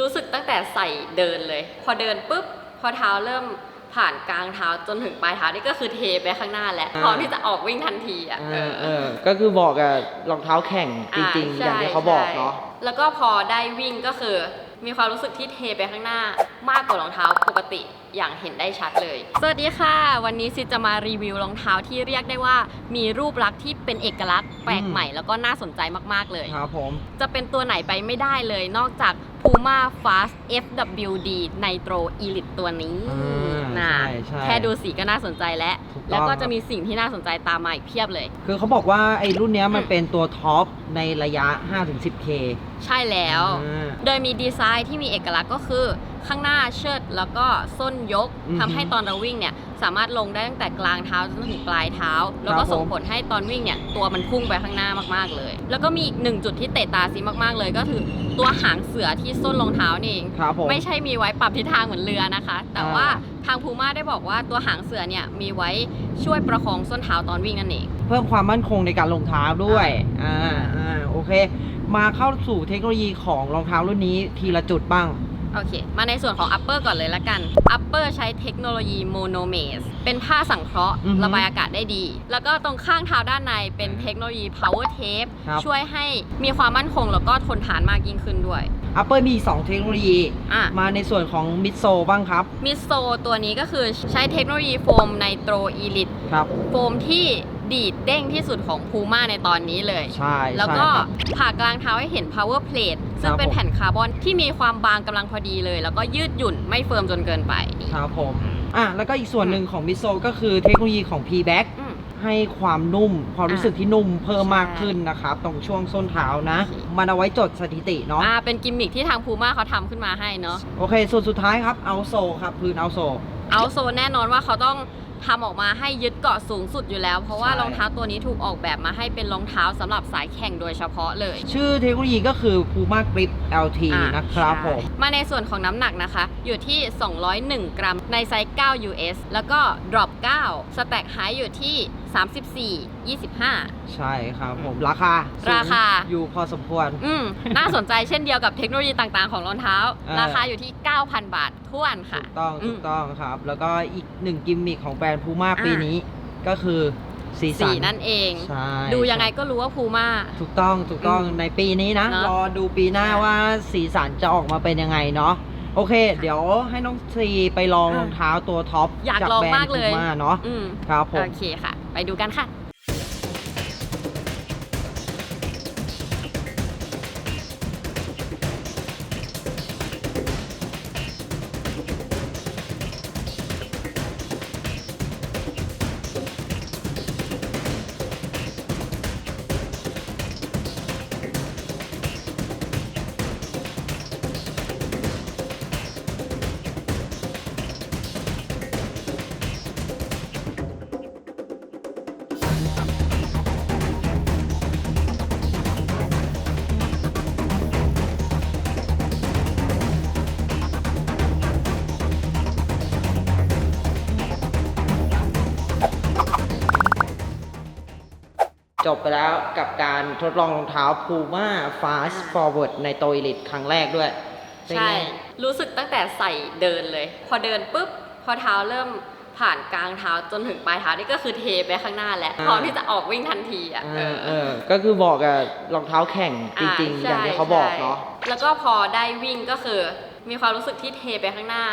รู้สึกตั้งแต่ใส่เดินเลย พอเดินปุ๊บ พอเท้าเริ่มผ่านกลางเท้าจนถึงปลายเท้านี่ก็คือเทไปข้างหน้าแล้วอ่าพร้อมที่จะออกวิ่งทันทีอะเออเออก็คือบอกกับรองเท้าแข่งจริงๆใช่อย่างที่เขาบอกเนาะใช่แล้วก็พอได้วิ่งก็คือมีความรู้สึกที่เทไปข้างหน้ามากกว่ารองเท้าปกติอย่างเห็นได้ชัดเลย สวัสดีค่ะ วันนี้ซิจะมารีวิวรองเท้าที่เรียกได้ว่า มีรูปลักษณ์ที่เป็นเอกลักษณ์แปลกอืมใหม่แล้วก็น่าสนใจมากๆเลย ครับผม จะเป็นตัวไหนไปไม่ได้เลย นอกจาก Puma Fast FWD Nitro Elite ตัวนี้อ่านะใช่ใช่แค่ดูสีก็น่าสนใจแล้ว ถูกต้อง แล้วก็ครัจะบมีสิ่งที่น่าสนใจตามมาอีกเพียบเลย คือเขาบอกว่าไอ้รุ่นเนี้ยมันอืมเป็นตัวท็อปในระยะ 5-10K ใช่แล้ว อ่า โดยมีดีไซน์ที่มีเอกลักษณ์ก็คือ ข้างหน้าเชิดแล้วก็ส้นยกอือฮึ ทำให้ตอนเราวิ่งเนี่ย สามารถลงได้ตั้งแต่กลางเท้าจนถึงปลายเท้า แล้วคก็รับส่งผมผลให้ตอนวิ่งเนี่ยตัวมันพุ่งไปข้างหน้ามากๆเลย แล้วก็มีอีกหนึ่งจุดที่เตะตาซีมากๆ เลยก็คือตัวหางเสือที่ส้นรองเท้านี่เองครับผม ไม่ใช่มีไว้ปรับทิศทางเหมือนเรือนะคะ แต่อ่าว่าทางพูม่าได้บอกว่าตัวหางเสือเนี่ยมีไว้ช่วยประคองส้นเท้าตอนวิ่งนั่นเอง เพิ่มความมั่นคงในการลงเท้าด้วย อ่าอ่าโอเค มาเข้าสู่เทคโนโลยีของรองเท้ารุ่นนี้ทีละจุดบ้าง โอเค มาในส่วนของ upper ก่อนเลยละกัน upper ใช้เทคโนโลยี monomaze เป็นผ้าสังเคราะห์อือฮึระบายอากาศได้ดี แล้วก็ตรงข้างเท้าด้านในเป็นเทคโนโลยี power tape ครับ ช่วยให้มีความมั่นคงแล้วก็ทนทานมากยิ่งขึ้นด้วย Upper มี 2 เทคโนโลยี อะ มาในส่วนของมิดโซบ้างครับมิโซตัวนี้ก็คือใช้เทคโนโลยีโฟมไนโตรอีลิต ครับ โฟมที่ ดีดเด้งที่สุดของพูม่าในตอนนี้เลย ใช่แล้วใช่ก็ครับ ผ่ากลางเท้าให้เห็น power plate ซึ่งครับเป็นผม แผ่นคาร์บอนที่มีความบางกำลังพอดีเลย แล้วก็ยืดหยุ่นไม่เฟิร์มจนเกินไปนี่ครับผมอะแล้วก็อีกส่วนหนึ่งของมิดโซก็คือเทคโนโลยีของ P-Back อืม ให้ความนุ่มความรู้สึกที่นุ่มเพิ่มใช่มากขึ้นนะครับ ตรงช่วงส้นเท้านะโอเคมันเอาไว้จดสถิติเนาะอ่าเป็นกิมมิคที่ทางพูม่าเขาทำขึ้นมาให้เนาะโอเค ส่วนสุดท้ายครับเอาโซครับ พื้นเอาโซ เอาโซนแน่นอนว่าเขาต้อง ทำออกมาให้ยึดเกาะสูงสุดอยู่แล้ว เพราะว่าใช่ รองเท้าตัวนี้ถูกออกแบบมาให้เป็นรองเท้าสำหรับสายแข่งโดยเฉพาะเลย ชื่อเทคโนโลยีก็คือ Puma Grip LT อ่านะครับใช่ผม มาในส่วนของน้ำหนักนะคะ อยู่ที่ 201 กรัม ในไซส์ 9 US แล้วก็ drop 9 stack height อยู่ที่34 25 ใช่ครับผม ราคาสูงราคา อยู่พอสมควร อืม น่าสนใจเช่นเดียวกับเทคโนโลยีต่างๆของรองเท้าอ่าราคาอยู่ที่ 9,000 บาทท้วนค่ะถูกต้องอืถูมกต้องครับ แล้วก็อีกหนึ่งกิมมิคของแบรนด์พูม่าอ่า ปีนี้ ก็คือสีสัสีนนั่นเอง ใช่ดูยังไงก็รู้ว่าพูม่า ถูกต้องถูกต้องอืมในปีนี้นะ เนอะรอดูปีหน้าใช่ว่าสีสันจะออกมาเป็นยังไงเนาะ โอเค เดี๋ยวให้น้องซีไปลองอะรองเท้าตัวท็อปอยากจากลองแบรนมากด์เลพูย ม่าเนาะอืมครับผม โอเคค่ะ ไปดูกันค่ะ จบไปแล้วกับการทดลองรองเท้า Puma Fast อ่า Forward ในโตอิลิตครั้งแรกด้วยเป็นใช่ ไงรู้สึกตั้งแต่ใส่เดินเลย พอเดินปุ๊บ พอเท้าเริ่มผ่านกลางเท้าจนถึงปลายเท้านี่ก็คือเทไปข้างหน้าแล้วอ่าพร้อมที่จะออกวิ่งทันทีอะเออเออก็คือบอกกับรองเท้าแข่งจริงๆใช่อย่างที่เขาบอกเนาะ ใช่แล้วก็พอได้วิ่งก็คือ มีความรู้สึกที่เทไปข้างหน้า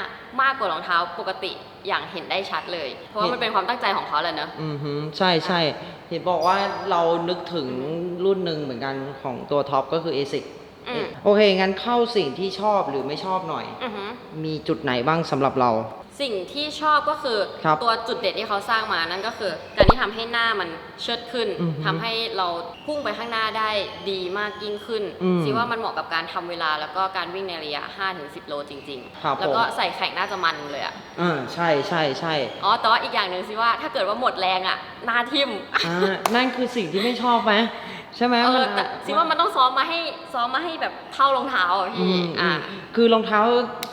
มากกว่ารองเท้าปกติอย่างเห็นได้ชัดเลย เพราะว่ามันเป็นความตั้งใจของเขาแหละเนอะอือฮึใช่ใช่เห็นบอกว่าเรานึกถึงรุ่นหนึ่งเหมือนกันของตัวท็อปก็คือ ASIC อืมโอเค งั้นเข้าสิ่งที่ชอบหรือไม่ชอบหน่อย อือหือมีจุดไหนบ้างสำหรับเรา สิ่งที่ชอบก็คือครับตัวจุดเด่นที่เขาสร้างมานั่นก็คือ การที่ทำให้หน้ามันเชิดขึ้นอือฮึทำให้เราพุ่งไปข้างหน้าได้ดีมากยิ่งขึ้นอืมซิว่ามันเหมาะกับการทำเวลาแล้วก็การวิ่งในระยะ 5-10 โลจริงครับๆ แล้วก็ผม ใส่แข่งน่าจะมันเลยอะอ่าใช่ใช่ใช่อ๋อแต่ว่าอีกอย่างหนึ่งสิว่าถ้าเกิดว่าหมดแรงอะหน้าทิ่ม อ่านั่นคือสิ่งที่ไม่ชอบไหม ใช่ไหมเออมันแต่ซิว่ามันต้องซ้อมมาให้ซ้อมมาให้แบบเท่ารองเท้าอะอืพี่มอือะมคือรองเท้า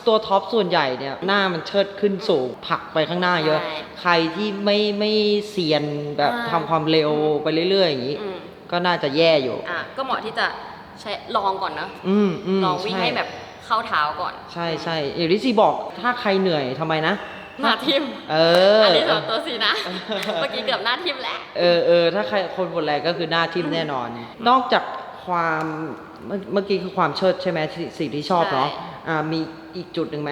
ตัวท็อปส่วนใหญ่เนี่ย หน้ามันเชิดขึ้นสูงผลักไปข้างหน้าเยอะ ใช่ใครที่ไม่ไม่เซียนแบบอ่า ทำความเร็วไปเรื่อยๆอย่างนี้ อืมก็น่าจะแย่อยู่ อะก็เหมาะที่จะใช้ลองก่อนเนอะอืมอืมลองวิ่งช่ให้แบบขเข้าเท้าก่อน ใช่ใช่อย่างที่ซีบอกถ้าใครเหนื่อยทำไมนะ หน้าทิมเอออัอันนี้สำหรับตัวสีนะ เมื่อกี้เกือบหน้าทิมแล้วเออเออถ้าใครคนบนแรงก็คือหน้าทิมแน่นอน นอกจากความเมื่อเมื่อกี้คือความเชิดใช่ไหมสิสิ่งที่ชอบเนาะใช่อ่ามีอีกจุดหนึ่งไหม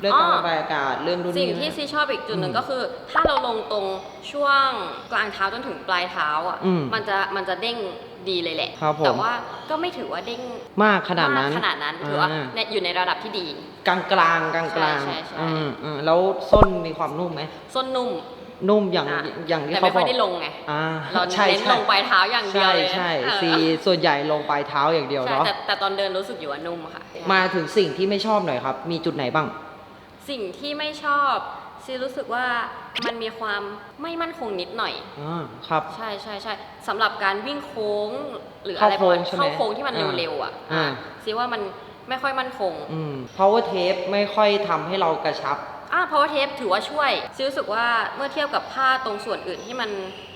เรื่องอ๋การอระบายอากาศเรื่องดูนสิ่งนี่ที่ซีชอบอีกจุดหนึ่งอืมก็คือ ถ้าเราลงตรงช่วงกลางเท้าจนถึงปลายเท้าอะอืมมันจะมันจะเด้งดีเลยแหละครับผมแต่ว่าก็ไม่ถือว่าเด้งมากขนาดนั้นมกขนาดนั้นถือว่าอ่าเนี่ยอยู่ในระดับที่ดี กลางกลางกลางกลางใช่ใช่ใช่อืมอืมแล้วส้นมีความนุ่มไหมส้นนุ่มนุ่มอย่างอะอย่างที่แต่เขาไม่บค่ออยกได้ลงไงอ่าเราใช่เน้นใช่ลงปลายเท้าอย่างเดียวใช่เลยใช่เออซีส่วนใหญ่ลงปลายเท้าอย่างเดียวใช่เนาะแต่แต่ตอนเดินรู้สึกอยู่ว่านุ่มค่ะ มาถึงสิ่งที่ไม่ชอบหน่อยครับ มีจุดไหนบ้าง สิ่งที่ไม่ชอบซีรู้สึกว่ามันมีความไม่มั่นคงนิดหน่อย อ่าครับ ใช่ใช่ใช่สำหรับการวิ่งโค้งหรือเข้าอะไรประมาณโค้งใช่ไหมเข้าโค้งที่มันอ่าเร็วๆอะอ่า ซีว่ามันไม่ค่อยมั่นคง อืม power tape ไม่ค่อยทำให้เรากระชับ อ่า power tape ถือว่าช่วยซีรู้สึกว่าเมื่อเทียบกับผ้าตรงส่วนอื่นที่มัน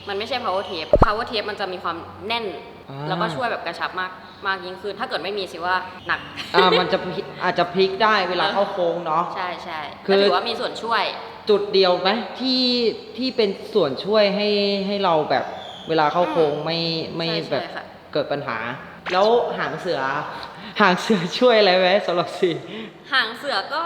มันไม่ใช่ power tape power tape มันจะมีความแน่น อ่า แล้วก็ช่วยแบบกระชับมากมากยิ่งขึ้น ถ้าเกิดไม่มีสิว่าหนัก อ่ามันจะพลิกอาจจะพลิกได้เวลาเข้าโค้งเนาะ ใช่ใช่คือ ก็ถือว่ามีส่วนช่วย จุดเดียวไหมที่ที่เป็นส่วนช่วยให้ให้เราแบบเวลาเข้าโค้งไม่ไม่ใช่แบบใช่ค่ะ เกิดปัญหา แล้วหางเสือ หางเสือช่วยอะไรไหมสำหรับซีหางเสือก็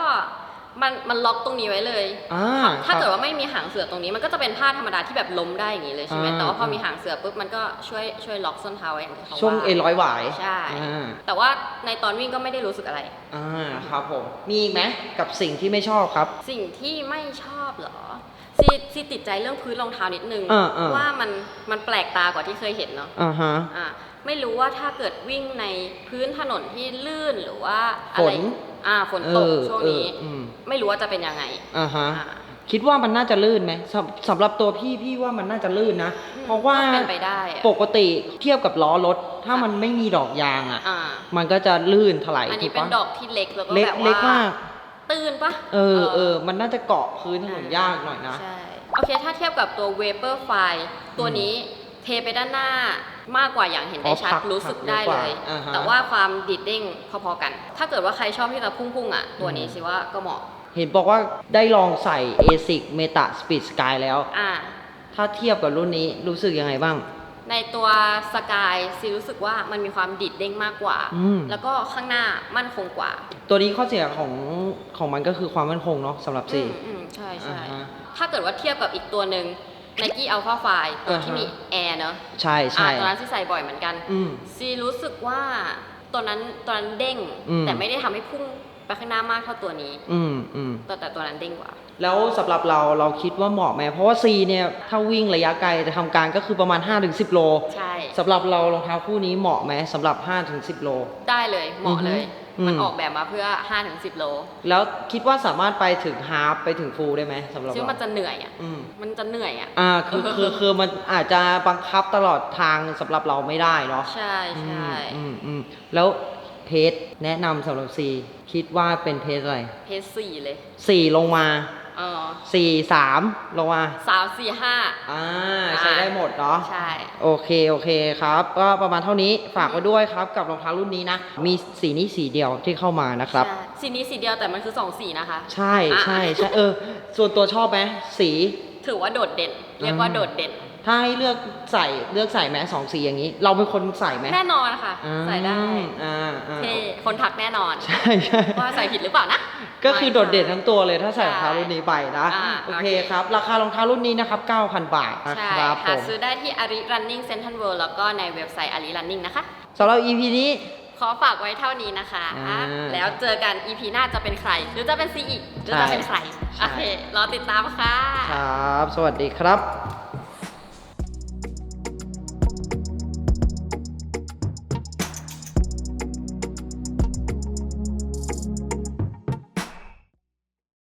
มันมันล็อกตรงนี้ไว้เลยอ่าถ้าครับเกิดว่าไม่มีหางเสือตรงนี้ มันก็จะเป็นผ้าธรรมดาที่แบบล้มได้อย่างนี้เลยใช่ไหมอ่าแต่ว่าพอมีหางเสือปุ๊บมันก็ช่วยช่วยล็อกส้นเท้าไว้อย่างที่เขาช่วงว่าเอร้อยหวายใช่อ่าแต่ว่าในตอนวิ่งก็ไม่ได้รู้สึกอะไรอ่าครับผมมีอีกไหมกับสิ่งที่ไม่ชอบครับ สิ่งที่ไม่ชอบเหรอซีซีติดใจเรื่องพื้นรองเท้านิดนึงอ่าอ่าว่ามันมันแปลกตากว่าที่เคยเห็นเนาะอ่าฮะอ่าไม่รู้ว่าถ้าเกิดวิ่งในพื้นถนนที่ลื่นหรือว่าอะไรฝน อ่าฝนเอตกอช่วงเออนี้อืม ไม่รู้ว่าจะเป็นยังไงอ่าฮะ อ่า คิดว่ามันน่าจะลื่นไหมสำสำหรับตัวพี่พี่ว่ามันน่าจะลื่นนะเพราะว่าก็เป็นไปได้อะ ปกติเทียบกับล้อรถ ถ้ามันไม่มีดอกยางอะ อ่า มันก็จะลื่นถลายอันถูนี้กเป็นปะดอกที่เล็กแล้วก็เล็กแบบเล็กว่ามาก ตื้นปะเออเออ มันน่าจะเกาะพื้นถนนยากหน่อยนะ ใช่ โอเค ถ้าเทียบกับตัว Vapor f i ตัวนี้เทไปด้านหน้า มากกว่าอย่างเห็นได้ชัดอ๋อผลักรู้สึกผลักได้เยอะกเลว่ายอ่าฮะแต่ว่าความดิดเด้งพอๆกัน ถ้าเกิดว่าใครชอบที่จะพุ่งๆอะตัวนี้อืมสิว่าก็เหมาะ เห็นบอกว่าได้ลองใส่ ASIC Meta Speed Sky แล้วอ่าถ้าเทียบกับรุ่นนี้รู้สึกยังไงบ้าง ในตัวสกายซีรู้สึกว่ามันมีความดิดเด้งมากกว่าอืมแล้วก็ข้างหน้ามั่นคงกว่า ตัวนี้ข้อเสียของของมันก็คือความมั่นคงเนาะสำหรับซีอืมอืมใช่ใช่อ่าฮะถ้าเกิดว่าเทียบกับอีกตัวหนึ่ง Nike Alpha f i ตัวที่อ่าฮะมีแอร์เนอะใช่ใช่อ่าตัวนั้นที่ใส่บ่อยเหมือนกันอืมซีรู้สึกว่าตัวนั้นตัวนั้นเด้งอืมแต่ไม่ได้ทำให้พุ่งไปข้างหน้ามากเท่าตัวนี้ อืมอืมแต่แต่ตัวนั้นเด้งกว่า แล้วสำหรับเราเราคิดว่าเหมาะไหมเพราะว่า C เนี่ยถ้าวิ่งระยะไกลจะทำการก็คือประมาณ 5-10 โล ใช่สำหรับเรารองเท้าคู่นี้เหมาะไหมสำหรับ 5-10 โล ได้เลยเหมาะเลยอือฮึ มันอืม ออกแบบมาเพื่อ 5-10 โลแล้วคิดว่าสามารถไปถึงฮาฟไปถึงฟูลได้ไหมสำหรับซึ่งเรามันจะเหนื่อยอะอืมมันจะเหนื่อยอะ อ่าคือคือคือมันอาจจะบังคับตลอดทางสำหรับเราไม่ได้เนาะ ใช่ใช่อืมอืมแล้วเพจแนะนำสำหรับ C คิดว่าเป็นเพจอะไรเพจสี่เลย สี่ลงมา เออสี่สามลงมาสามสี่ห้าอ่าใช้ได้หมดเนาะใช่ โอเคโอเคครับ ก็ประมาณเท่านี้ฝากไว้ด้วยครับกับรองเท้ารุ่นนี้นะ มีสีนี้สีเดียวที่เข้ามานะครับใช่สีนี้สีเดียวแต่มันคือสองสีนะคะ ใช่อะใช่ใช่เออ ส่วนตัวชอบไหมสี ถือว่าโดดเด่น เรียกว่าโดดเด่น ถ้าให้เลือกใส่เลือกใส่ไหมสองสีอย่างนี้ เราเป็นคนใส่ไหมแน่นอนค่ะ อ่าใส่ได้อ่าอ่าเท่คนทักแน่นอน ใช่ใช่ว่าใส่ผิดหรือเปล่านะ ก็คือโดดเด่นทั้งตัวเลยถ้าใส่ใช่รองเท้ารุ่นนี้ไปนะอ่าโอเคโอเค ครับ ราคารองเท้ารุ่นนี้นะครับ 9,000 บาทนะใช่ครับผหามซื้อได้ที่ Ari Running Central World แล้วก็ในเว็บไซต์ Ari Running นะคะ สำหรับ EP นี้ ขอฝากไว้เท่านี้นะคะ อ่าแล้วเจอกัน EP หน้าจะเป็นใคร หรือจะเป็นซีอีกหรือจะเป็นใคร ใช่ โอเค รอติดตามค่ะ ครับ สวัสดีครับ